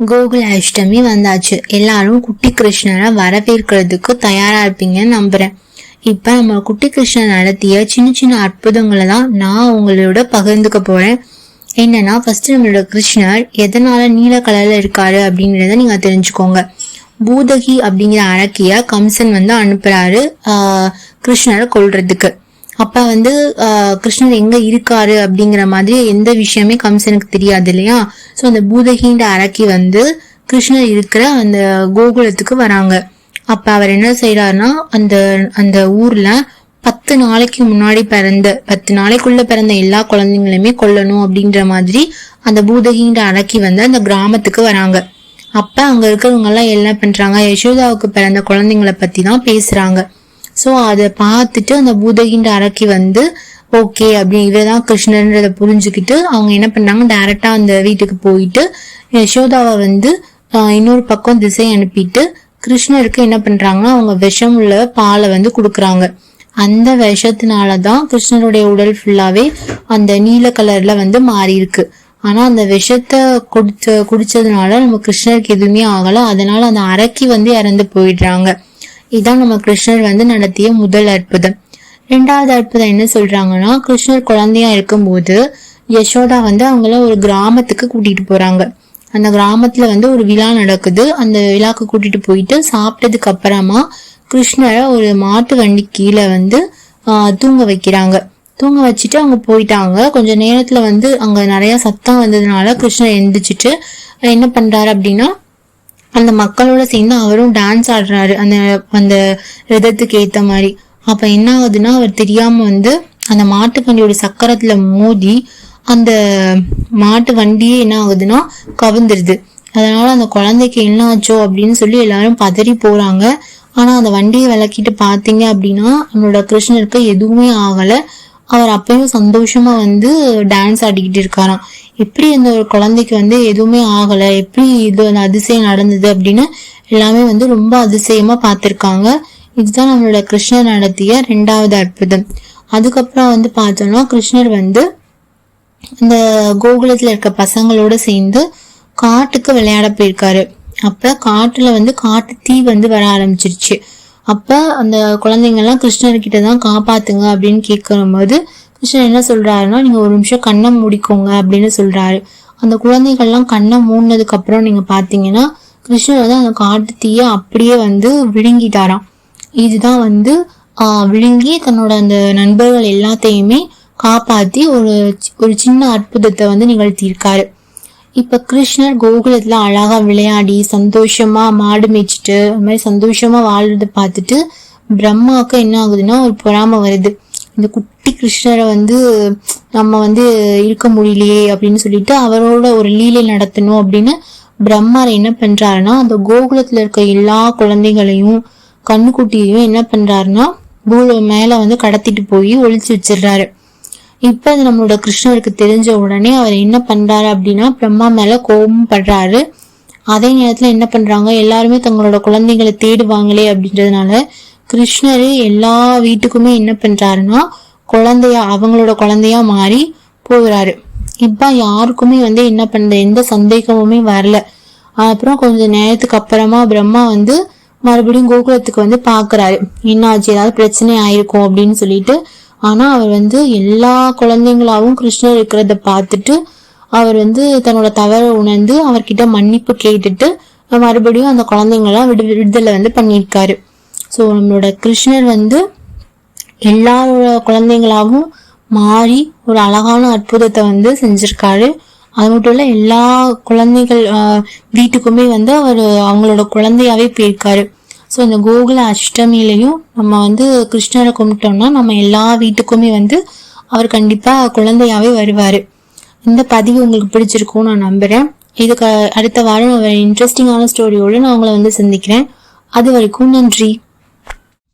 கோகுல அஷ்டமி வந்தாச்சு. எல்லாரும் குட்டி கிருஷ்ணரை வரவேற்கிறதுக்கு தயாரா இருப்பீங்கன்னு நம்புறேன். இப்ப நம்ம குட்டி கிருஷ்ணர் நடத்திய சின்ன சின்ன அற்புதங்களை தான் நான் உங்களோட பகிர்ந்துக்க போறேன். என்னன்னா ஃபர்ஸ்ட் நம்மளோட கிருஷ்ணர் எதனால நீல கலர்ல இருக்காரு அப்படின்றத நீங்க தெரிஞ்சுக்கோங்க. பூதகி அப்படிங்கிற அரக்கிய கம்சன் வந்து அனுப்புறாரு கிருஷ்ணரை கொள்றதுக்கு அப்ப வந்து ஆஹ் கிருஷ்ணர் எங்க இருக்காரு அப்படிங்கிற மாதிரி எந்த விஷயமே கம்சனுக்கு தெரியாது இல்லையா? சோ அந்த பூதகின்ற அரக்கி வந்து கிருஷ்ணர் இருக்கிற அந்த கோகுலத்துக்கு வராங்க. அப்ப அவர் என்ன செய்யறாருன்னா அந்த அந்த ஊர்ல பத்து நாளைக்கு முன்னாடி பிறந்த பத்து நாளைக்குள்ள பிறந்த எல்லா குழந்தைங்களுமே கொல்லணும் அப்படின்ற மாதிரி அந்த பூதகின்ற அரக்கி வந்து அந்த கிராமத்துக்கு வராங்க. அப்ப அங்க இருக்கிறவங்க எல்லாம் என்ன பண்றாங்க யசோதாவுக்கு பிறந்த குழந்தைங்களை பத்தி தான் பேசுறாங்க. ஸோ அதை பார்த்துட்டு அந்த பூதகின்ற அரக்கி வந்து ஓகே அப்படி இவதான் கிருஷ்ணன்றத புரிஞ்சுக்கிட்டு அவங்க என்ன பண்ணாங்க? டைரக்டா அந்த வீட்டுக்கு போயிட்டு யசோதாவை வந்து இன்னொரு பக்கம் திசை அனுப்பிட்டு கிருஷ்ணருக்கு என்ன பண்றாங்க அவங்க விஷம் உள்ள பாலை வந்து கொடுக்குறாங்க. அந்த விஷத்தினாலதான் கிருஷ்ணருடைய உடல் ஃபுல்லாவே அந்த நீல கலர்ல வந்து மாறி இருக்கு ஆனா அந்த விஷத்தை குடிச்ச குடிச்சதுனால நம்ம கிருஷ்ணருக்கு எதுவுமே ஆகல. அதனால அந்த அரக்கி வந்து இறந்து போயிடுறாங்க. இதான் நம்ம கிருஷ்ணர் வந்து நடத்திய முதல் அற்புதம். ரெண்டாவது அற்புதம் என்ன சொல்றாங்கன்னா கிருஷ்ணர் குழந்தையா இருக்கும்போது யசோதா வந்து அவங்கள ஒரு கிராமத்துக்கு கூட்டிட்டு போறாங்க. அந்த கிராமத்துல வந்து ஒரு விழா நடக்குது. அந்த விழாக்கு கூட்டிட்டு போயிட்டு சாப்பிட்டதுக்கு அப்புறமா கிருஷ்ணரை ஒரு மாட்டு வண்டி கீழே வந்து தூங்க வைக்கிறாங்க. தூங்க வச்சுட்டு அவங்க போயிட்டாங்க. கொஞ்ச நேரத்துல வந்து அங்க நிறைய சத்தம் வந்ததுனால கிருஷ்ணர் எந்திரிச்சிட்டு என்ன பண்றாரு அப்படின்னா அந்த மக்களோட சேர்ந்து அவரும் டான்ஸ் ஆடுறாரு. அந்த அந்த ரிதத்துக்கு ஏத்த மாதிரி. அப்ப என்ன ஆகுதுன்னா அவர் தெரியாம வந்து அந்த மாட்டு வண்டியோட சக்கரத்துல மோதி அந்த மாட்டு வண்டியே என்ன ஆகுதுன்னா கவிழ்ந்துருது அதனால அந்த குழந்தைக்கு என்ன ஆச்சோ அப்படின்னு சொல்லி எல்லாரும் பதறி போறாங்க. ஆனா அந்த வண்டியை விளக்கிட்டு பாத்தீங்க அப்படின்னா நம்மளோட கிருஷ்ணருக்கு எதுவுமே ஆகல. அவர் அப்பயும் சந்தோஷமா வந்து டான்ஸ் ஆடிக்கிட்டு இருக்காராம். எப்படி அந்த ஒரு குழந்தைக்கு வந்து எதுவுமே ஆகல எப்படி இது அந்த அதிசயம் நடந்தது அப்படின்னு எல்லாமே வந்து ரொம்ப அதிசயமா பார்த்திருக்காங்க. இதுதான் நம்மளோட கிருஷ்ணர் நடத்திய ரெண்டாவது அற்புதம். அதுக்கப்புறம் வந்து பார்த்தோம்னா கிருஷ்ணர் வந்து இந்த கோகுலத்துல இருக்க பசங்களோட சேர்ந்து காட்டுக்கு விளையாட போயிருக்காரு. அப்ப காட்டுல வந்து காட்டு தீ வந்து வர ஆரம்பிச்சிருச்சு. அப்போ அந்த குழந்தைங்கள்லாம் கிருஷ்ணர்கிட்ட தான் காப்பாத்துங்க அப்படின்னு கேட்கும்போது கிருஷ்ணர் என்ன சொல்கிறாருன்னா நீங்கள் ஒரு நிமிஷம் கண்ணை முடிக்கோங்க அப்படின்னு சொல்கிறாரு அந்த குழந்தைகள்லாம் கண்ணை மூடினதுக்கப்புறம் நீங்கள் பார்த்தீங்கன்னா கிருஷ்ணர் வந்து அந்த காட்டு அப்படியே வந்து விழுங்கிட்டாராம். இதுதான் வந்து விழுங்கி தன்னோட அந்த நண்பர்கள் எல்லாத்தையுமே காப்பாற்றி ஒரு சி- ஒரு சின்ன அற்புதத்தை வந்து நிகழ்த்தியிருக்காரு. இப்ப கிருஷ்ணர் கோகுலத்துல அழகா விளையாடி சந்தோஷமா மாடு மேய்ச்சிட்டு அது மாதிரி சந்தோஷமா வாழ்றத பார்த்துட்டு பிரம்மாவுக்கு என்ன ஆகுதுன்னா ஒரு பொறாமை வருது. இந்த குட்டி கிருஷ்ணரை வந்து நம்ம வந்து இருக்க முடியலையே அப்படின்னு சொல்லிட்டு அவரோட ஒரு லீலை நடத்தணும் அப்படின்னு பிரம்மார் என்ன பண்றாருன்னா அந்த கோகுலத்துல இருக்க எல்லா குழந்தைகளையும் கண்ணுக்குட்டியையும் என்ன பண்றாருன்னா பூல மேல வந்து கடத்திட்டு போய் ஒழிச்சு வச்சிடுறாரு. இப்ப அது நம்மளோட கிருஷ்ணருக்கு தெரிஞ்ச உடனே அவர் என்ன பண்றாரு அப்படின்னா பிரம்மா மேல கோபம் படுறாரு. அதே நேரத்துல என்ன பண்றாங்க? எல்லாருமே தங்களோட குழந்தைங்களை தேடுவாங்களே அப்படின்றதுனால கிருஷ்ணர் எல்லா வீட்டுக்குமே என்ன பண்றாருன்னா குழந்தையா அவங்களோட குழந்தையா மாறி போகிறாரு. இப்ப யாருக்குமே வந்து என்ன பண்ற எந்த சந்தேகமுமே வரல. அப்புறம் கொஞ்ச நேரத்துக்கு அப்புறமா பிரம்மா வந்து மறுபடியும் கோகுலத்துக்கு வந்து பாக்குறாரு. என்னாச்சு ஏதாவது பிரச்சனை ஆயிருக்கும் அப்படின்னு சொல்லிட்டு ஆனா அவர் வந்து எல்லா குழந்தைங்களாவும் கிருஷ்ணர் இருக்கிறத பார்த்துட்டு அவர் வந்து தன்னோட தவறை உணர்ந்து அவர்கிட்ட மன்னிப்பு கேட்டுட்டு மறுபடியும் அந்த குழந்தைங்களாம் விடு விடுதலை வந்து பண்ணியிருக்காரு. ஸோ நம்மளோட கிருஷ்ணர் வந்து எல்லா குழந்தைங்களாகவும் மாறி ஒரு அழகான அற்புதத்தை வந்து செஞ்சிருக்காரு. அது மட்டும் இல்லை எல்லா குழந்தைகள் வீட்டுக்குமே வந்து அவர் அவங்களோட குழந்தையாவே போயிருக்காரு. ஸோ இந்த கோகுல அஷ்டமியிலையும் நம்ம வந்து கிருஷ்ணரை கும்பிட்டோம்னா நம்ம எல்லா வீட்டுக்குமே வந்து அவர் கண்டிப்பாக குழந்தையாவே வருவார். இந்த பதிவு உங்களுக்கு பிடிச்சிருக்கும்னு நான் நம்புகிறேன் இதுக்கு அடுத்த வாரம் ஒரு இன்ட்ரெஸ்டிங்கான ஸ்டோரியோடு நான் உங்களை வந்து சந்திக்கிறேன். அது வரைக்கும் நன்றி.